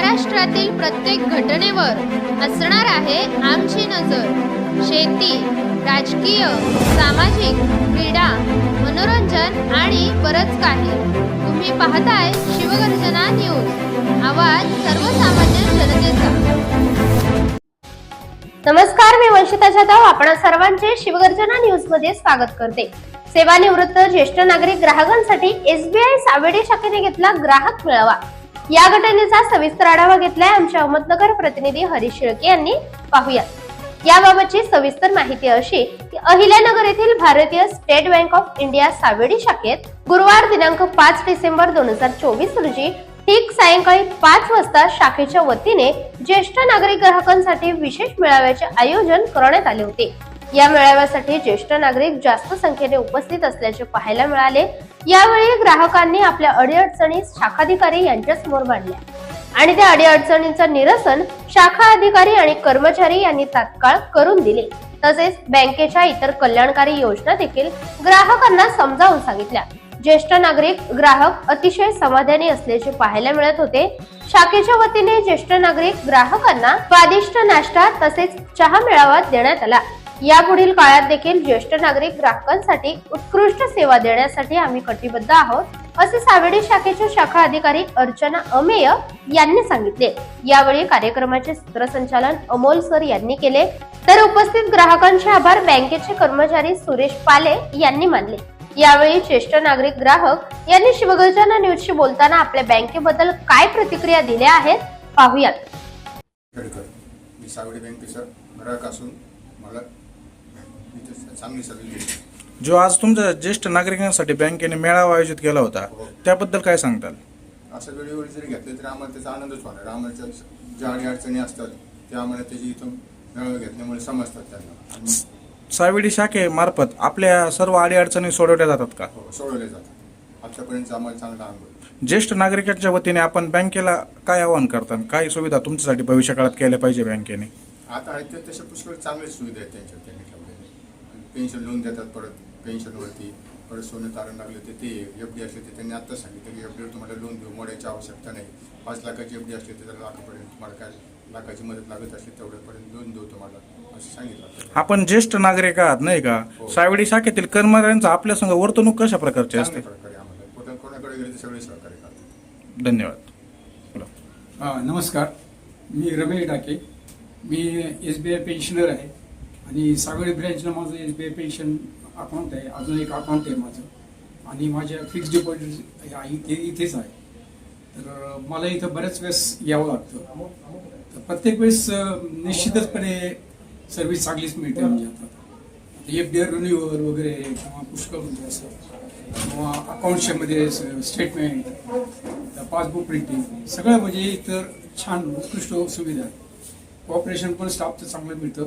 महाराष्ट्रातील प्रत्येक घटनेवर असणार आहे आमची नजर. शेती राजकीय सामाजिक क्रीडा मनोरंजन आणि बरंच काही. तुम्ही पाहताय शिवगर्जना न्यूज. आवाज सर्वसामान्य जनतेचा. नमस्कार मी वंशिता जाधव. आपण सर्वांचे शिवगर्जना न्यूजमध्ये स्वागत करते. सेवानिवृत्त ज्येष्ठ नागरिक ग्राहकांसाठी एसबीआय सावेडी शाखेने घेतला ग्राहक मेळावा. या घटनेचा सविस्तर आढावा घेतलाय आमच्या अहमदनगर प्रतिनिधी हरीश शिळके यांनी. पाहूया याबाबतची सविस्तर माहिती अशी की अहिल्यानगर येथील Bharatiya state bank of India Savedi शाखेत गुरुवार दिनांक पाच डिसेंबर दोन हजार चोवीस रोजी ठीक सायंकाळी पाच वाजता शाखेच्या वतीने ज्येष्ठ नागरिक ग्राहकांसाठी विशेष मेळाव्याचे आयोजन करण्यात आले होते. या मेळाव्यासाठी ज्येष्ठ नागरिक जास्त संख्येने उपस्थित असल्याचे पाहायला मिळाले. यावेळी ग्राहकांनी आपल्या अडीअडचणी शाखाधिकारी यांच्या समोर मांडल्या. आणि त्या अडीअडचणींचं निरसन शाखा अधिकारी आणि कर्मचारी यांनी तात्काळ करून दिले. तसेच बँकेच्या इतर कल्याणकारी योजना देखील ग्राहकांना समजावून सांगितल्या. ज्येष्ठ नागरिक ग्राहक अतिशय समाधानी असल्याचे पाहायला मिळत होते. शाखेच्या वतीने ज्येष्ठ नागरिक ग्राहकांना स्वादिष्ट नाश्ता तसेच चहा मेळावा देण्यात आला. यापुढील काळात देखील ज्येष्ठ नागरिक ग्राहकांसाठी उत्कृष्ट सेवा देण्यासाठी आम्ही कटिबद्ध आहोत असे सावेडी शाखेचे शाखा अधिकारी अर्चना अमेय यांनी सांगितले. यावेळी कार्यक्रमाचे सूत्रसंचालन अमोल सर यांनी केले. तर उपस्थित ग्राहकांचे आभार बँकेचे कर्मचारी सुरेश पाले यांनी मानले. यावेळी ज्येष्ठ नागरिक ग्राहक यांनी शिवगर्जना न्यूजशी बोलताना आपल्या बँकेबद्दल काय प्रतिक्रिया दिल्या आहेत पाहूयात. मी सावडी बँकेचा ग्राहक असून मला चांगली सर्व्हिस दिली जो आज तुमच्या ज्येष्ठ नागरिकांसाठी बँकेने मेळावा आयोजित केला होता त्याबद्दल काय सांगताल? असं वेळेवर जरी घेतलं तरी आम्हाला त्याचा आनंदच होणार आम्हाला ज्या अडी अडचणी असतात त्या आम्हाला त्याची इथून मेळावा घेतल्यामुळे समजतात त्यांना. सावेडी शाखेमार्फत आपल्या सर्व अडीअडचणी सोडवल्या जातात का? हो, सोडवले जातात. आतापर्यंत आम्हाला चांगला अनुभव. ज्येष्ठ नागरिकांच्या वतीने आपण बँकेला काय आवाहन करतात काय सुविधा तुमच्यासाठी भविष्य काळात केल्या पाहिजे बँकेने? आता आहेत तशा पुष्कळ चांगल्या सुविधा आहेत त्यांच्या पेन्शन लोन देतात परत पेन्शनवरती परत सोनं तारण लागलं ते ते एफ डी असले ते त्यांनी आत्ताच सांगितलं की एफ डीवर तुम्हाला लोन देऊ मोडायची आवश्यकता नाही. पाच लाखाची एफ डी असली तर लाखापर्यंत तुम्हाला काय लाखाची मदत लागत असली तेवढ्यापर्यंत लोन देऊ तुम्हाला असं सांगितलं. आपण ज्येष्ठ नागरिक आहात नाही का? सावेडी शाखेतील कर्मचाऱ्यांचं आपल्या संग वर्तणूक कशा प्रकारची असते? प्रकारे आम्हाला कोणा कोणाकडे गेले तर सगळे सहकार्य करतात. धन्यवाद. हा, नमस्कार. मी रमेश डाके. मी एस बी आय पेन्शनर आहे. आणि सागरी ब्रँचनं माझं S B I pension account आहे. अजून एक अकाउंट आहे माझं. आणि माझ्या फिक्स्ड डिपॉझिट इथे इथेच आहे. तर मला इथं बऱ्याच वेळेस यावं लागतं. तर प्रत्येक वेळेस निश्चितचपणे सर्व्हिस चांगलीच मिळते म्हणजे आता एफ डी आर रिन्यूअर वगैरे किंवा पुष्कळ म्हणजे असं किंवा अकाउंटच्यामध्ये स्टेटमेंट पासबुक प्रिंटिंग सगळं म्हणजे इतर छान उत्कृष्ट सुविधा आहे. कॉपरेशन पण स्टाफचं चांगलं मिळतं.